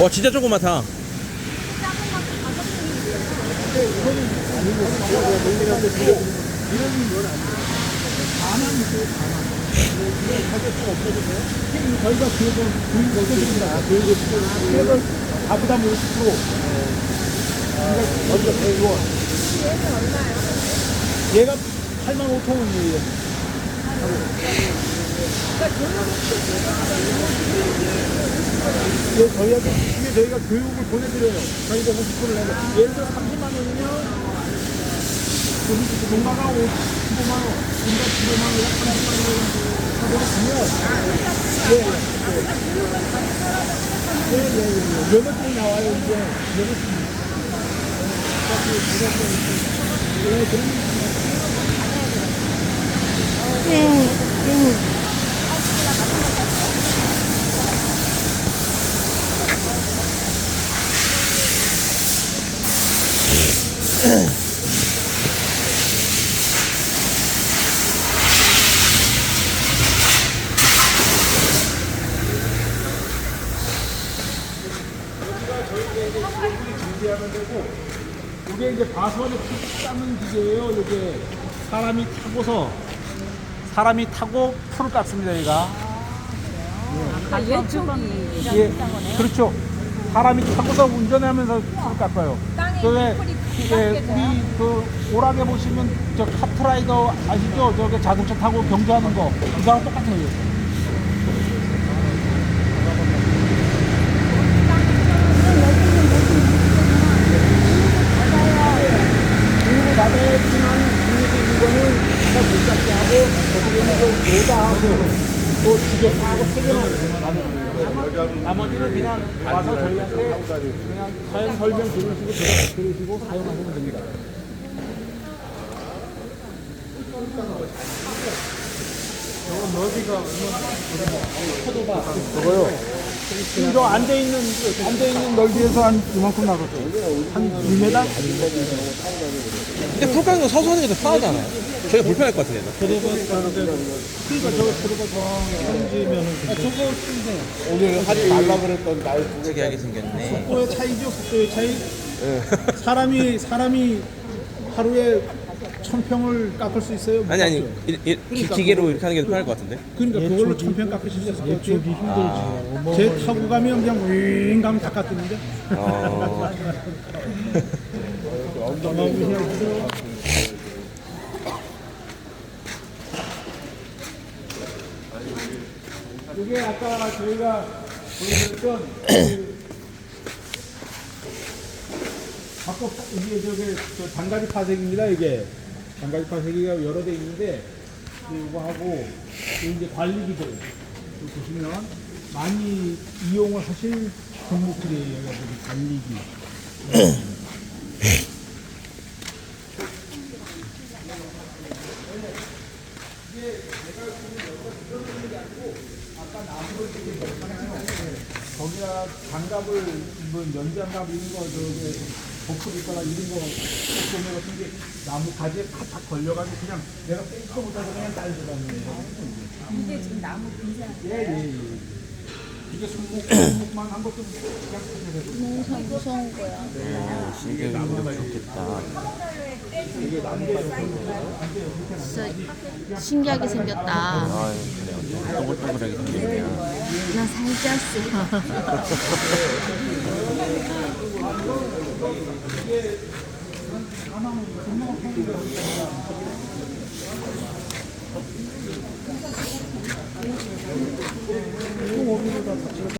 와 진짜. 저희가 교육. 교육을 교육을 가부담 50%. 먼저 배우고. 얘가 8만 5천 원이에요. 예, 저희한테 이게 저희가 교육을 보내드려요. 저희가 50%를 내고 예를 들어 30만 원이면 그 동마가 15만 원, 인가 15만 원, 30만 원 하고 주면 예, 예, 예, 예, 예. 면허증이 나와요, 이제. 면허증. 예, 그 런 준비하면 되고 이게 이제 바선을 푹 짜는 기계예요. 이게 사람이 타고서 사람이 타고 풀을 깎습니다. 얘가 아, 왼쪽이 예, 그렇죠. 사람이 타고서 운전하면서 풀을 깎아요. 땅에 그왜 있는 풀이 예? 우리 그 오락에 보시면 저 카트라이더 아시죠? 저게 자동차 타고 경주하는 거 그거랑 똑같아요. 국내 나대지만 국내에 있는 거는 다못 잡게 하고 거기에는 그 노다하고 또 지게 하고 세 개만 나머지는 그냥 와서 저희한테 그냥 설명 들으시고 들으- 들으시고 사용하시면 됩니다. 저거 너비가 포도바 저거요. 저 앉아 있는 앉아 있는 넓이에서 한 이만큼 나갔죠. 한 2m? 근데 풀 깎는 거 서서 하는 게더 편하잖아요. 저희가 불편할 것 같은데. 그러니까 저거 들어가 던지면은 아, 저거 쓰세요. 오늘 하지 말라 그랬던 날 특이하게 생겼네. 속도의 차이죠, 속도의 차이. 사람이 사람이 하루에 천 평을 깎을 수 있어요? 못 아니 아니 깎죠. 이, 이, 기, 기계로 이렇게 하는 게더 편할 것 같은데. 그러니까 그걸로 천평 깎으실 수것 같아요. 힘들지. 제 타고 가면 그냥 윙 가면 다 깎이는데. 어, 이게 아까 저희가 보여드렸던 그 바꿔 이게 저게 저 단가지 파색입니다 이게 단가지 파색이가 여러 대 있는데 이거 하고 이제 관리기들 여기 보시면 많이 이용을 하실 종목들이에요 여기 관리기 거기다 장갑을 뭐 연장갑 이런 거 저기 보풀 있거나 이런 거 소매 같은 게 나무 가지에 탁탁 걸려가지고 그냥 내가 뺑거 못하고 그냥 딸들어가는 거예요. 이게 지금 나무 분사 예예 예. 이게 손목 손목만 한 것도 그냥 무서운 무서운 거야. 이게 너무 좋겠다. 진짜 신기하게 생겼다. 아, 그래요. 동글동글하게 생겼네요. 나 살쪘어.